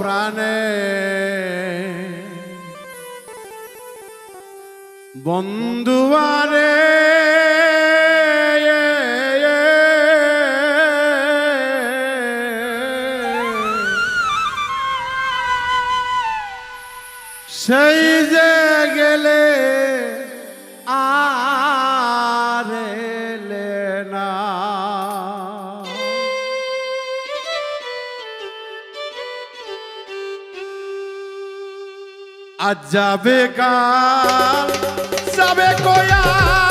প্রাণে। বন্ধুয়ারে সেই যে গেলে আজ যাবে কাল? যাবে কয়ারে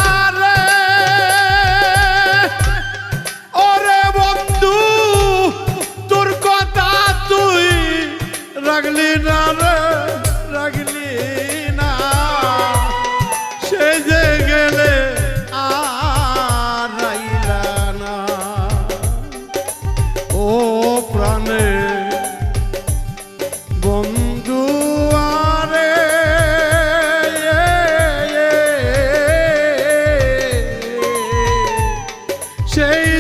সেই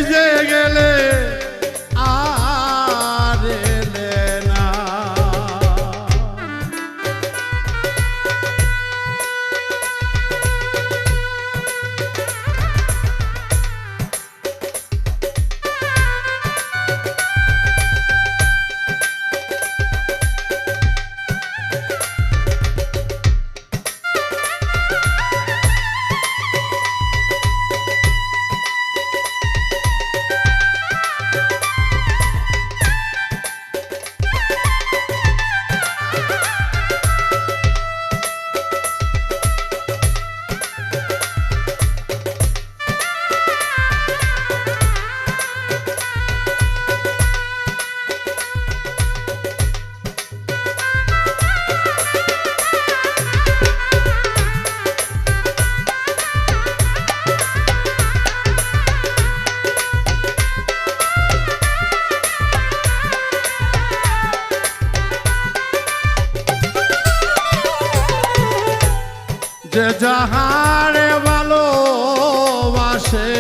যে যাহারে ভালোবাসে,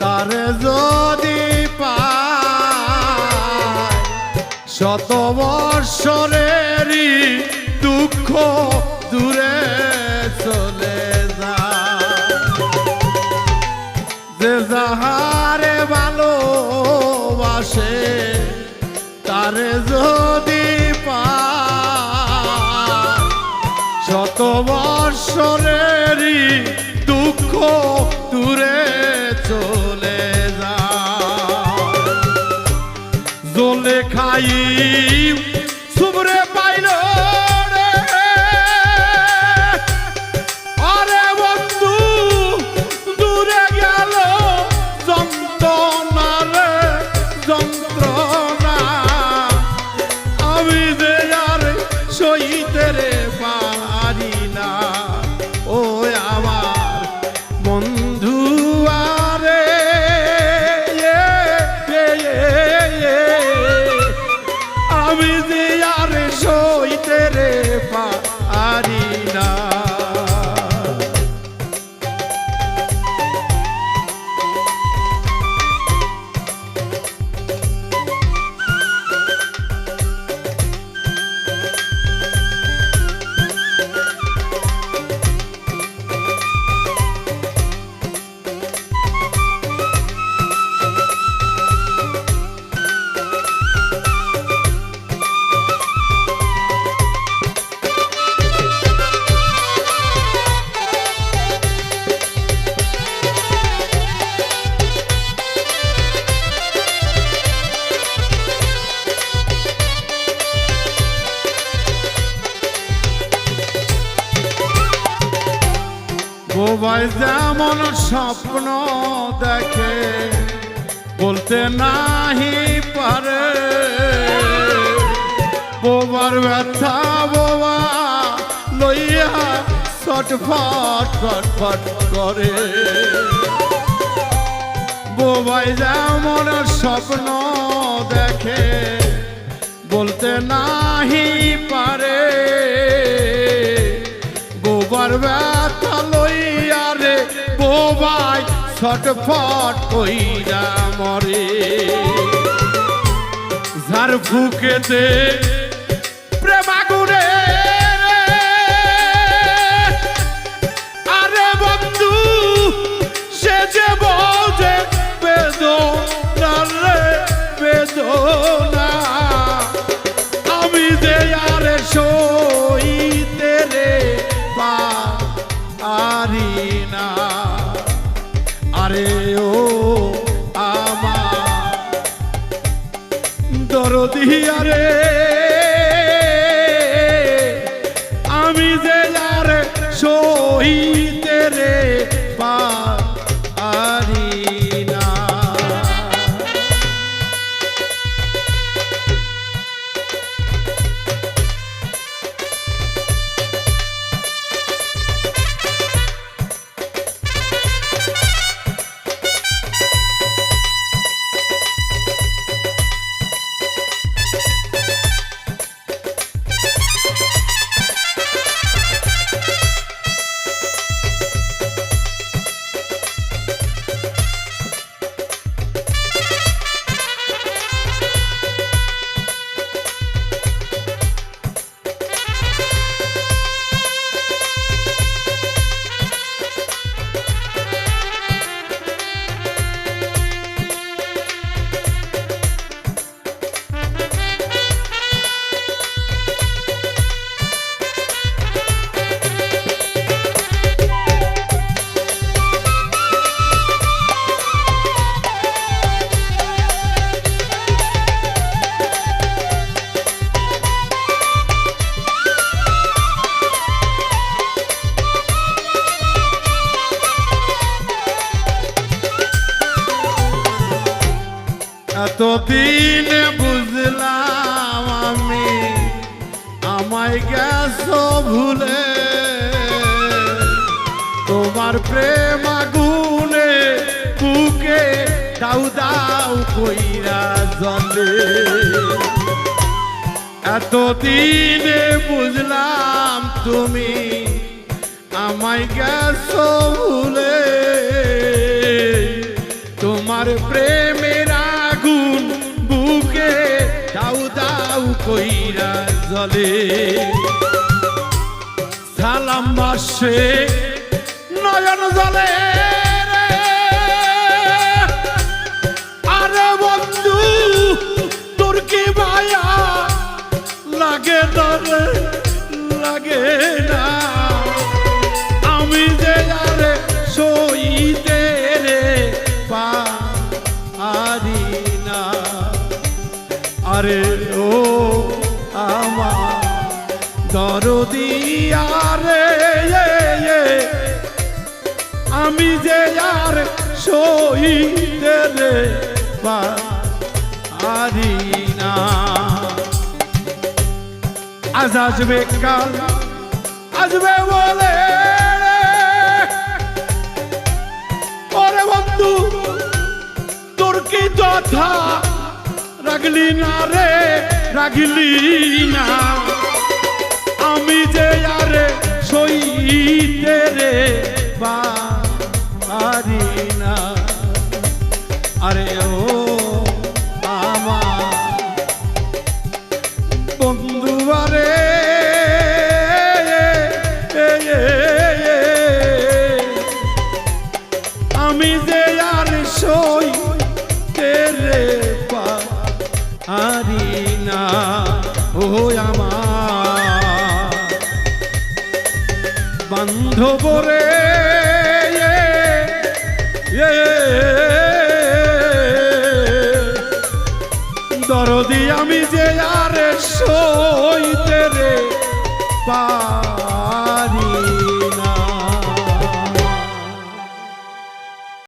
তারে যদি শত বৎসরেরই দুঃখ দূরে চলে যায়। যে যাহারে ভালোবাসে, তারে যদি বৎসরেরই দুঃখ দূরে চলে যা। জলে খাই আমি আর সইতে রে পারি না। যেমন স্বপ্ন দেখে বলতে নাহি পারে। বোবার ব্যথা বোবা লইয়া ছটফট ফটফট করে। বোবাই যেমন স্বপ্ন দেখে বলতে নাহি পারে। বোবার ব্যথা বোবাই ছটফট কইরা মরে। যার ফুকেতে আর সহিতে রে পারি এতদিন বুঝলাম আমি, আমায় গেছো ভুলে। তোমার প্রেম আগুনে বুকে দাউ দাউ কইরা জলে। এতদিনে বুঝলাম তুমি আমায় গেছো ভুলে। তোমার প্রেমের জলে সালাম বাসে নয়ন জলে। আরে বন্ধু, তোর কি মায়া? লাগে না লাগে না। আমি দরদি আরে এ, এ, আমি যে আর সইতে রে পারি না। আজ আসবে কাল আসবে বলে ওরে বন্ধু তোর কি যথা? রাগলি না রে রাগলি না। আমি যে আরে সইতে রে পারি না। আরে ও দরদি আমি যে আর সইতে রে পা